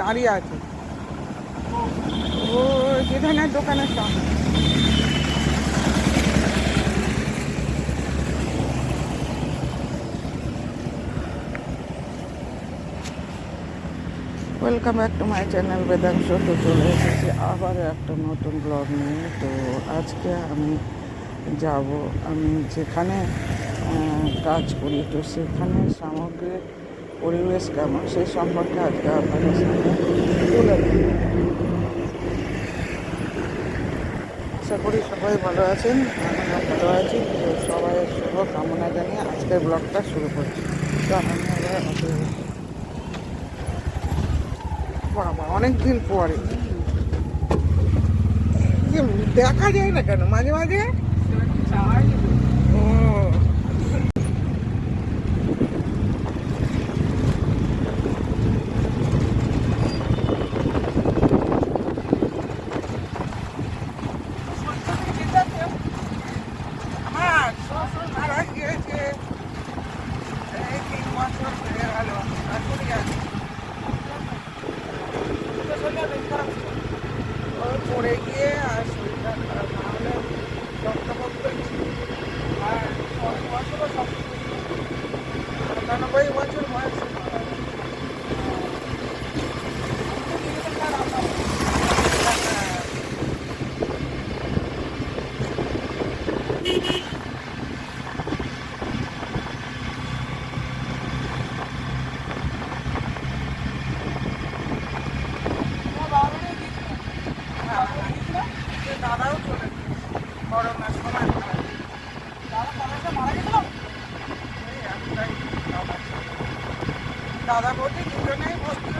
দাঁড়িয়ে আছে। ও, যেখানে দোকানের সামনে welcome back to my channel Vedansh তো চলে এসেছি আবার একটা নতুন ব্লগ নিয়ে। তো আজকে আমি যাব, আমি যেখানে কাজ করি, তো সেখানে সামগ্রিক পরিবেশ কেমন? সেই সম্পর্কে আজকে আপনাদের সামনে। আশা করি সবাই ভালো আছেন আমরা ভালো আছি। সবাই শুভ কামনা জানিয়ে আজকের ব্লগটা শুরু করছি। তো বাবা অনেক দিন পরে দেখা যায় না কেন? মাঝে মাঝে ও আমার শ্বশুর মারা গিয়েছে এই তিন বছর হয়ে গেল এখনই আছে ও পড়ে গিয়ে আর শরীরটা খারাপ না হলে রক্তপক্ত আর বছরও সব সাতানব্বই বছর বয়স। দাদাও চলে করোনার সময় এই একটাই দাদা ছিল। দাদা বৌদি দুজনেই বসতে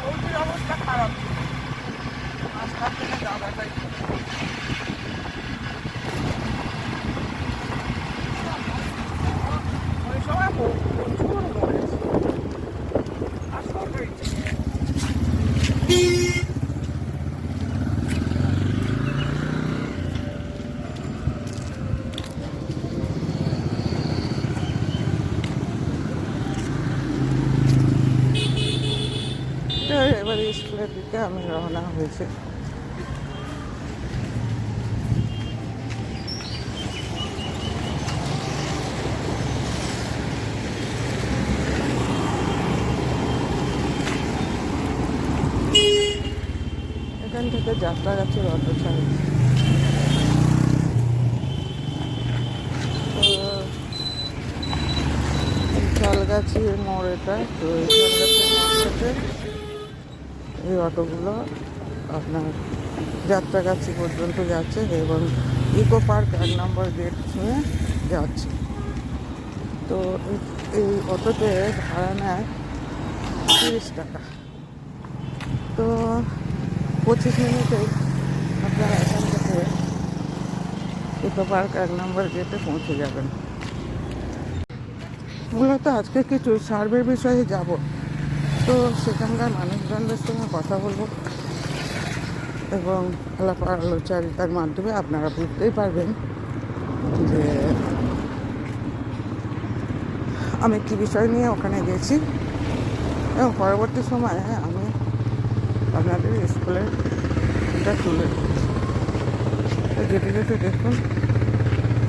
বৌদির অবস্থা খারাপ। ছিল মাঝখান থেকে দাদাটাই চলে গেল। ওই সময় বহু- প্রচুর মরেছে আর সবাই তো এবারে স্কুলের দিকে আমি রওনা হয়েছে। এখান থেকে যাত্রা যাচ্ছে অটো ছাড়ে শালগাছি মোড় তো এই অটোগুলো আপনার যাত্রাগাছি পর্যন্ত যাচ্ছে এবং ইকো পার্ক এক নম্বর গেট ছুঁয়ে যাচ্ছে। তো এই- অটোতে ভাড়া নেয় তিরিশ টাকা। তো পঁচিশ মিনিটে আপনারা এখান থেকে ইকো পার্ক এক নম্বর গেটে পৌঁছে যাবেন। মূলত আজকে কিছু সার্ভের বিষয়ে যাব। তো সেখানকার মানুষজনদের সঙ্গে কথা বলব এবং আলাপ আলোচনার মাধ্যমে আপনারা বুঝতেই পারবেন যে আমি কী বিষয় নিয়ে ওখানে গেছি। এবং পরবর্তী সময়ে আমি আপনাদের স্কুলের এটা তুলে যেতে যেতে দেখুন,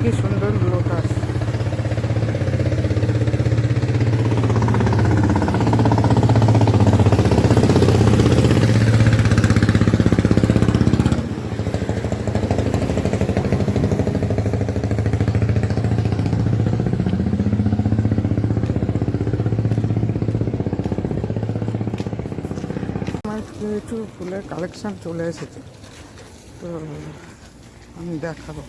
কী সুন্দর লোটাস আমার কিছু ফুলের কালেকশান চলে এসেছে। তো আমি দেখাবো।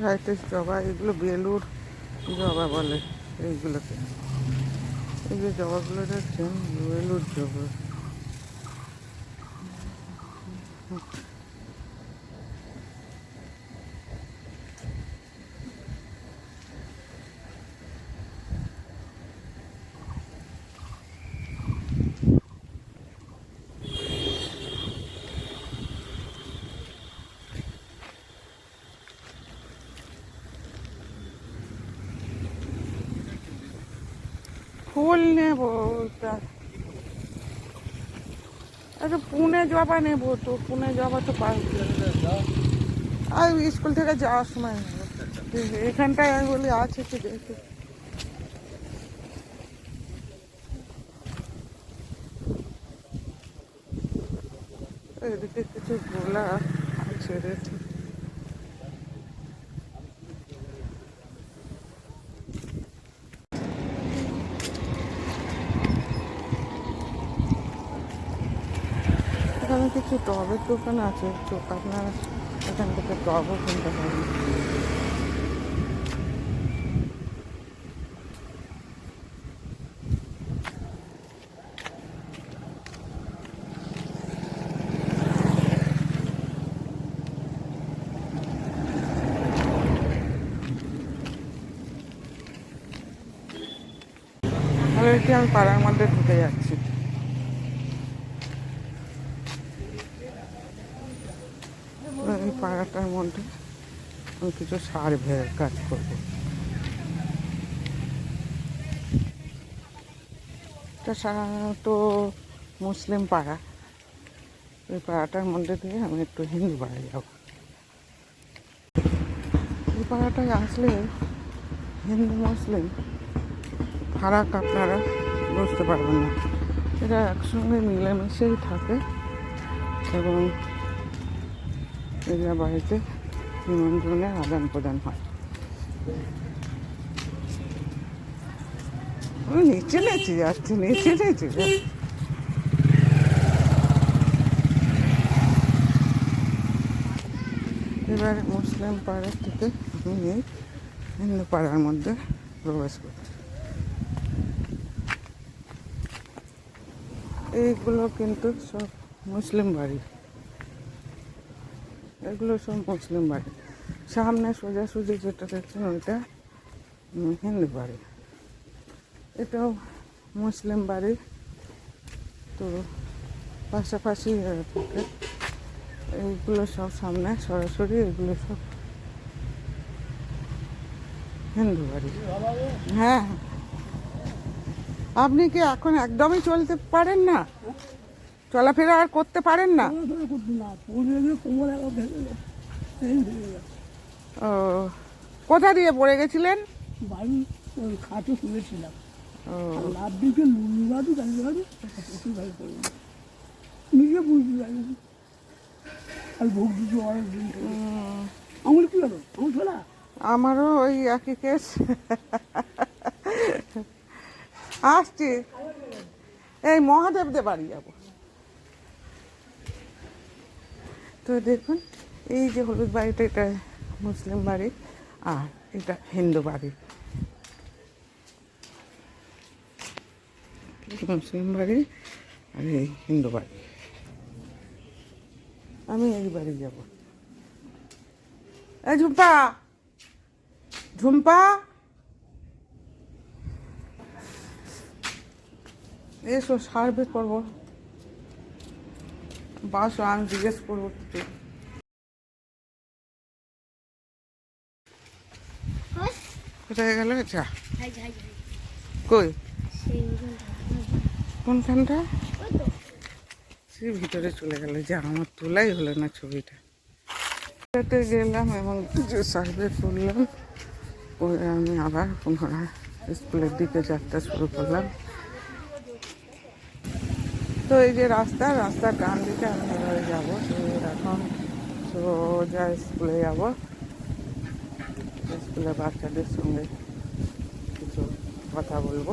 ভাইটেস জবা এগুলো বেলুর জবা বলে এইগুলোকে এই যে জবাগুলো দেখছেন বেলুর জবা ফুল নেব তা আচ্ছা পুনে জবা নেব তো পুনে জবা তো পাই আর স্কুল থেকে যাওয়ার সময় নেব। এখানটায় আমি বলি আছে কি দেখি এদিকে কিছু গোলা আছে রে এখানে কিছু টবের দোকান আছে, তো আপনারা এখান থেকে টবও কিনতে পারেন। আমি পাড়ার মধ্যে ঢুকে যাচ্ছি। এই পাড়াটার মধ্যে আমি কিছু সার্ভের কাজ করব। এটা মুসলিম পাড়া। ওই পাড়াটার মধ্যে দিয়ে আমি একটু হিন্দু পাড়া যাব। এই পাড়াটায় আসলে হিন্দু, মুসলিম ফারাক আপনারা বুঝতে পারবেন না। এরা একসঙ্গে মিলেমিশেই থাকে এবং এরা বাড়িতে নিমন্ত্রণের আদান প্রদান হয়। নিচে নেচে যাচ্ছি, নিচে নেচে এবার মুসলিম পাড়ার থেকে এই হিন্দু পাড়ার মধ্যে প্রবেশ করছি। এইগুলো কিন্তু সব মুসলিম বাড়ি। এগুলো সব মুসলিম বাড়ি। সামনে সোজাসুজি যেটা দেখছেন ওইটা হিন্দু বাড়ি। এটাও মুসলিম বাড়ি তো পাশাপাশি এইগুলো সব সামনে সরাসরি এগুলো সব হিন্দু বাড়ি। হ্যাঁ। আপনি কি এখন একদমই চলতে পারেন না? চলাফেরা আর করতে পারেন না? ও কোথা দিয়ে পড়ে গেছিলেন? বাড়ি ওই খাটে শুয়েছিলাম। ও। আর লাভ দিকে লুঙ্গি বাড়ি গাড়ি বাড়ি প্রচুর পড়ে নিজে বুঝতে পারিনি। আর ভোগ দিচ্ছি অনেক দিন থেকে আমার কি হলো আমার ফেলা আমারও ওই একই কেস। আসছি। এই মহাদেবদের বাড়ি যাব। তো দেখুন, এই যে হলুদ বাড়িটা, এটা মুসলিম বাড়ি আর এটা হিন্দু বাড়ি। মুসলিম বাড়ি আর এই হিন্দু বাড়ি। আমি এই বাড়ি যাব। এই ঝুম্পা! ঝুম্পা! এসো, সার্ভে করব। বাসো, আমি জিজ্ঞেস করব কিছু। কোথায় গেল যা কই? কোনখানটা? সে ভিতরে চলে গেল, যে, আমার তোলাই হলো না ছবিটা। এটাতে গেলাম এবং যে সার্ভে করলাম করে আমি আবার পুনরায় স্কুলের দিকে যাত্রা শুরু করলাম। তো এই যে রাস্তা, রাস্তার ডান দিকে আমি এবারে যাব। তো এখন সোজা স্কুলে যাব। স্কুলে বাচ্চাদের সঙ্গে কিছু কথা বলব।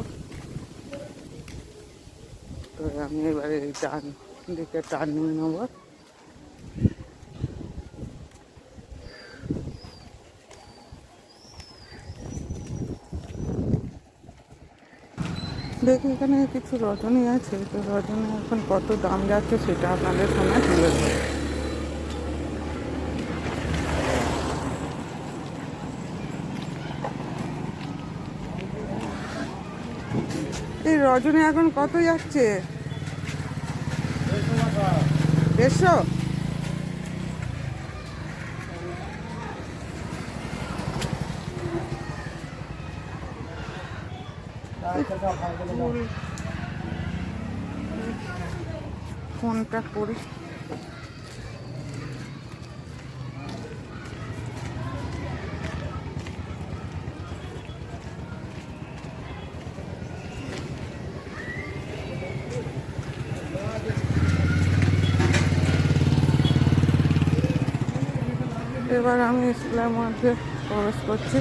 তো আমি এবারে এই ডান দিকে টার্নিং নেব। দেখি এখানে কিছু রজনী আছে, তো রজনী এখন কত দাম যাচ্ছে সেটা আপনাদের সামনে তুলে এই রজনী এখন কত যাচ্ছে? দেড়শো। ফোনটা করি। এবার আমি স্কুলের মধ্যে প্রবেশ করছি।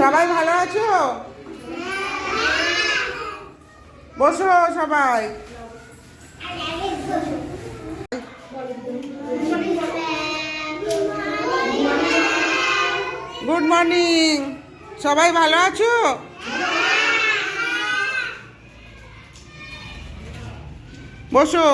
সবাই ভালো আছো? বসো সবাই। গুড মর্নিং সবাই ভালো আছো? বসো।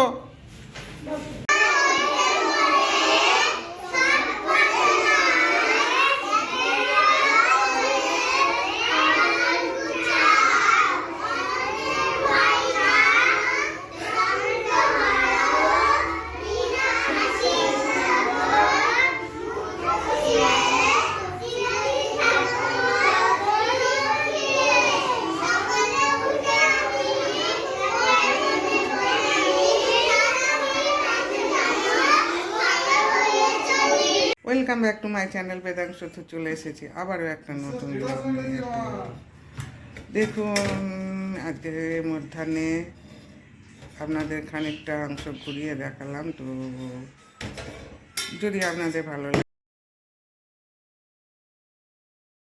Welcome back to my channel Vedansh তো চলে এসেছি। আবারও একটা নতুন। দেখুন, আজকে মধ্যাহ্নে আপনাদের খানিকটা অংশ ঘুরিয়ে দেখালাম। তো যদি আপনাদের ভালো লাগে